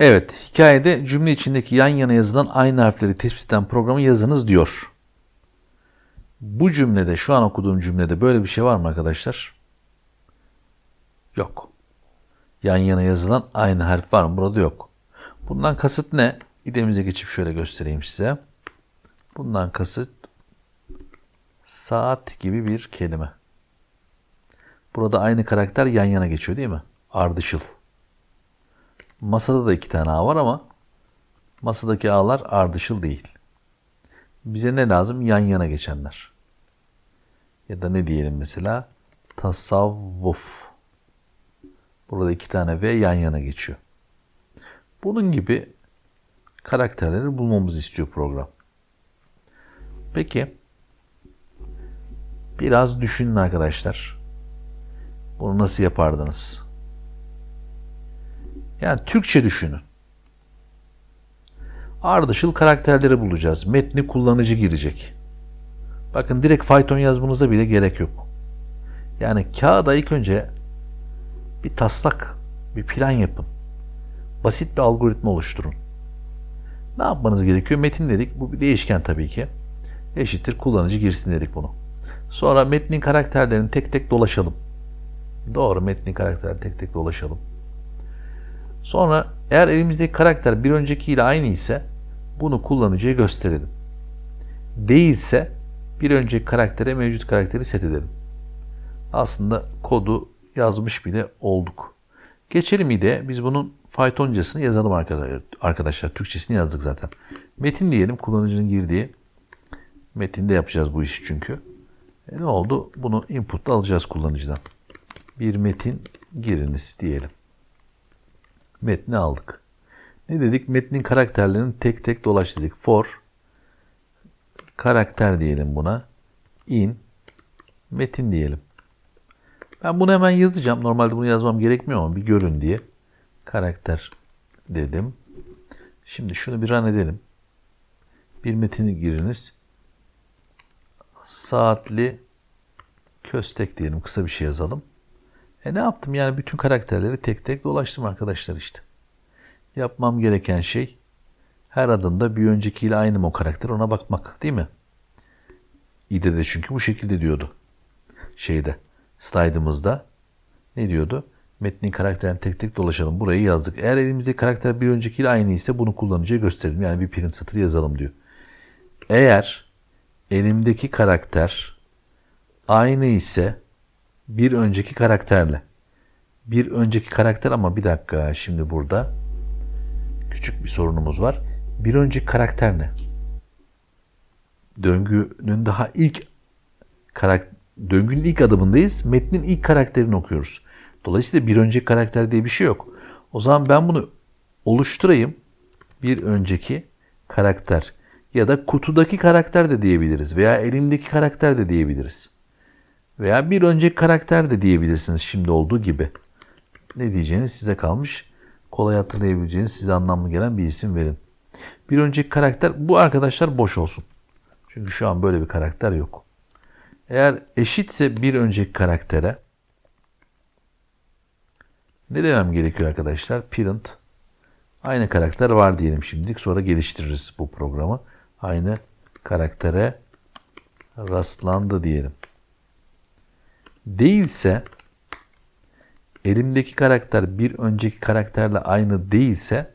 Evet, hikayede cümle içindeki yan yana yazılan aynı harfleri tespit eden programı yazınız diyor. Bu cümlede, şu an okuduğum cümlede böyle bir şey var mı arkadaşlar? Yok. Yan yana yazılan aynı harf var mı? Burada yok. Bundan kasıt ne? İdemize geçip şöyle göstereyim size. Bundan kasıt saat gibi bir kelime. Burada aynı karakter yan yana geçiyor değil mi? Ardışıl. Masada da iki tane A var ama masadaki A'lar ardışıl değil. Bize ne lazım? Yan yana geçenler. Ya da ne diyelim mesela? Tasavvuf. Burada iki tane V yan yana geçiyor. Bunun gibi karakterleri bulmamızı istiyor program. Peki biraz düşünün arkadaşlar. Bunu nasıl yapardınız? Yani Türkçe düşünün. Ardışıl karakterleri bulacağız. Metni kullanıcı girecek. Bakın direkt fayton yazmanıza bile gerek yok. Yani kağıda ilk önce bir taslak, bir plan yapın. Basit bir algoritma oluşturun. Ne yapmanız gerekiyor? Metin dedik. Bu bir değişken tabii ki. Eşittir kullanıcı girsin dedik bunu. Sonra metnin karakterlerini tek tek dolaşalım. Doğru metnin karakterlerini tek tek dolaşalım. Sonra eğer elimizdeki karakter bir öncekiyle aynı ise bunu kullanıcıya gösterelim. Değilse bir önceki karaktere mevcut karakteri set edelim. Aslında kodu yazmış bile olduk. Geçelim ide biz bunun faytoncasını yazalım arkadaşlar. Türkçesini yazdık zaten. Metin diyelim kullanıcının girdiği. Metinde yapacağız bu işi çünkü. E ne oldu? Bunu input'ta alacağız kullanıcıdan. Bir metin giriniz diyelim. Metni aldık. Ne dedik? Metnin karakterlerini tek tek dolaş dedik. For karakter diyelim buna. In metin diyelim. Ben bunu hemen yazacağım. Normalde bunu yazmam gerekmiyor ama bir görün diye. Karakter dedim. Şimdi şunu bir run edelim. Bir metini giriniz. Saatli köstek diyelim. Kısa bir şey yazalım. E ne yaptım? Yani bütün karakterleri tek tek dolaştım arkadaşlar işte. Yapmam gereken şey her adımda bir öncekiyle aynı mı o karakter ona bakmak değil mi? İde de çünkü bu şekilde diyordu. Şeyde slide'ımızda ne diyordu? Metnin karakterini tek tek dolaşalım. Burayı yazdık. Eğer elimizde karakter bir öncekiyle aynı ise bunu kullanıcıya gösterelim. Yani bir print satırı yazalım diyor. Eğer elimdeki karakter aynı ise bir önceki karakterle. Bir önceki karakter ama bir dakika şimdi burada küçük bir sorunumuz var. Bir önceki karakter ne? Döngünün daha ilk karak döngünün ilk adımındayız. Metnin ilk karakterini okuyoruz. Dolayısıyla bir önceki karakter diye bir şey yok. O zaman ben bunu oluşturayım. Bir önceki karakter ya da kutudaki karakter de diyebiliriz veya elimdeki karakter de diyebiliriz. Veya bir önceki karakter de diyebilirsiniz şimdi olduğu gibi. Ne diyeceğiniz size kalmış. Kolay hatırlayabileceğiniz size anlamlı gelen bir isim verin. Bir önceki karakter bu arkadaşlar boş olsun. Çünkü şu an böyle bir karakter yok. Eğer eşitse bir önceki karaktere ne demem gerekiyor arkadaşlar? Parent aynı karakter var diyelim şimdilik. Sonra geliştiririz bu programı. Aynı karaktere rastlandı diyelim. Değilse elimdeki karakter bir önceki karakterle aynı değilse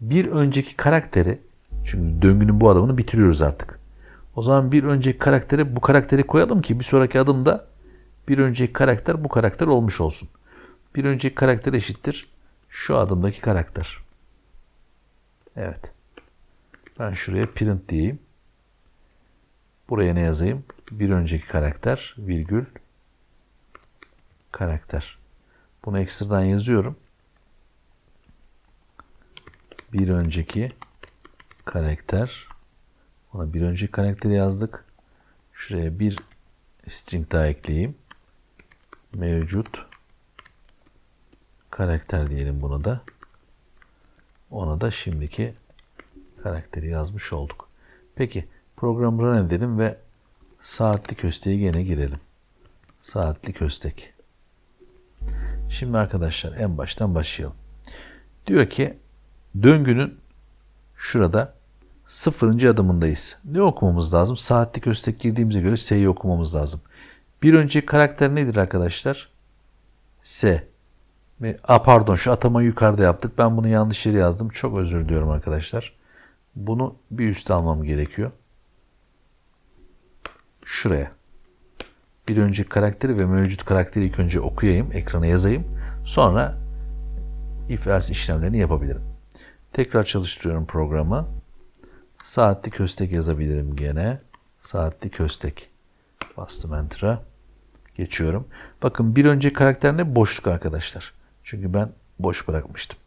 bir önceki karakteri çünkü döngünün bu adımını bitiriyoruz artık. O zaman bir önceki karaktere bu karakteri koyalım ki bir sonraki adımda bir önceki karakter bu karakter olmuş olsun. Bir önceki karakter eşittir şu adımdaki karakter. Evet. Ben şuraya print diyeyim. Buraya ne yazayım? Bir önceki karakter virgül karakter. Bunu ekstradan yazıyorum. Bir önceki karakter. Ona bir önceki karakteri yazdık. Şuraya bir string daha ekleyeyim. Mevcut karakter diyelim bunu da. Ona da şimdiki karakteri yazmış olduk. Peki programı run edelim ve saatli kösteği gene girelim. Saatli köstek. Şimdi arkadaşlar en baştan başlayalım. Diyor ki döngünün şurada sıfırıncı adımındayız. Ne okumamız lazım? Saatlik östek girdiğimize göre S'yi okumamız lazım. Bir önceki karakter nedir arkadaşlar? S. A pardon şu atamayı yukarıda yaptık. Ben bunu yanlış yere yazdım. Çok özür diliyorum arkadaşlar. Bunu bir üste almam gerekiyor. Şuraya. Bir önceki karakteri ve mevcut karakteri ilk önce okuyayım, ekrana yazayım. Sonra if else işlemlerini yapabilirim. Tekrar çalıştırıyorum programı. Saatlik köstek yazabilirim gene. Saatlik köstek. Bastım enter'a. Geçiyorum. Bakın bir önceki karakter ne? Boşluk arkadaşlar. Çünkü ben boş bırakmıştım.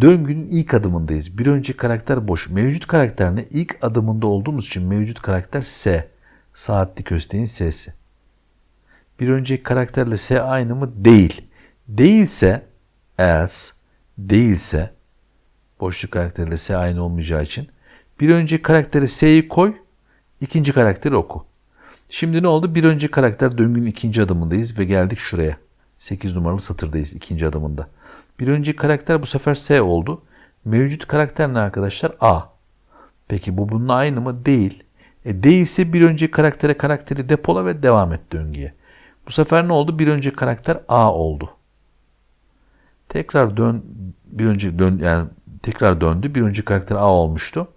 Döngünün ilk adımındayız. Bir önceki karakter boş. Mevcut karakter ne? İlk adımında olduğumuz için mevcut karakter S. Saatlik kösteğin S'si. Bir önceki karakterle S aynı mı? Değil. Değilse as değilse boşluk karakteriyle S aynı olmayacağı için bir önceki karaktere S'yi koy, ikinci karakteri oku. Şimdi ne oldu? Bir önceki karakter döngünün ikinci adımındayız ve geldik şuraya. 8 numaralı satırdayız ikinci adımında. Bir önceki karakter bu sefer S oldu. Mevcut karakter ne arkadaşlar? A. Peki bu bununla aynı mı? Değil. E değilse bir önceki karaktere karakteri depola ve devam et döngüye. Bu sefer ne oldu? Bir önceki karakter A oldu. Tekrar dön bir önce dön yani tekrar döndü. Bir önceki karakter A olmuştu.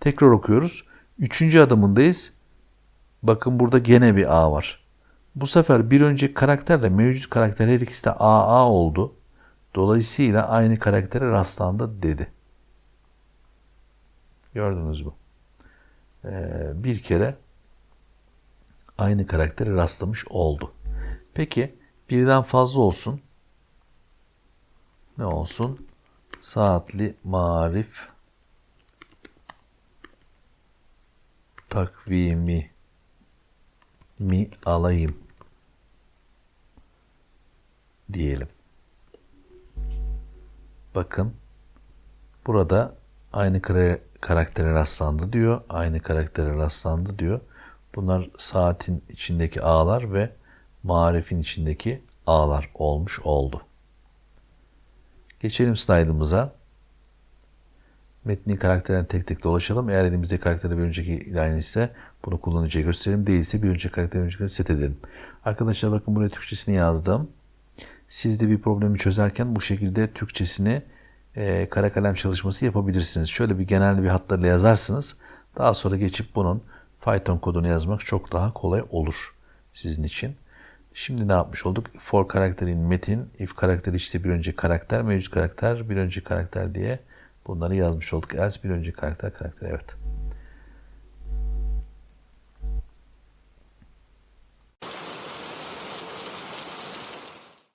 Tekrar okuyoruz. Üçüncü adımındayız. Bakın burada gene bir A var. Bu sefer bir önceki karakterle mevcut karakter her ikisi de AA oldu. Dolayısıyla aynı karaktere rastlandı dedi. Gördünüz mü? Ee, bir kere aynı karaktere rastlamış oldu. Peki birden fazla olsun. Ne olsun? Saatli marif takvimi mi alayım diyelim. Bakın burada aynı karaktere rastlandı diyor. Aynı karaktere rastlandı diyor. Bunlar saatin içindeki ağlar ve marifin içindeki ağlar olmuş oldu. Geçelim slaytımıza. Metni karakterlerine tek tek dolaşalım. Eğer elimizde karaktere bir önceki aynı ise bunu kullanıcıya gösterelim. Değilse bir önceki karakterin önceki set edelim. Arkadaşlar bakın buraya Türkçesini yazdım. Siz de bir problemi çözerken bu şekilde Türkçesini e, kara kalem çalışması yapabilirsiniz. Şöyle bir genel bir hatlarla yazarsınız. Daha sonra geçip bunun Python kodunu yazmak çok daha kolay olur sizin için. Şimdi ne yapmış olduk? For karakterin metin, if karakteri işte bir önceki karakter, mevcut karakter, bir önceki karakter diye bunları yazmış olduk. Else bir önceki karakter, karakter evet.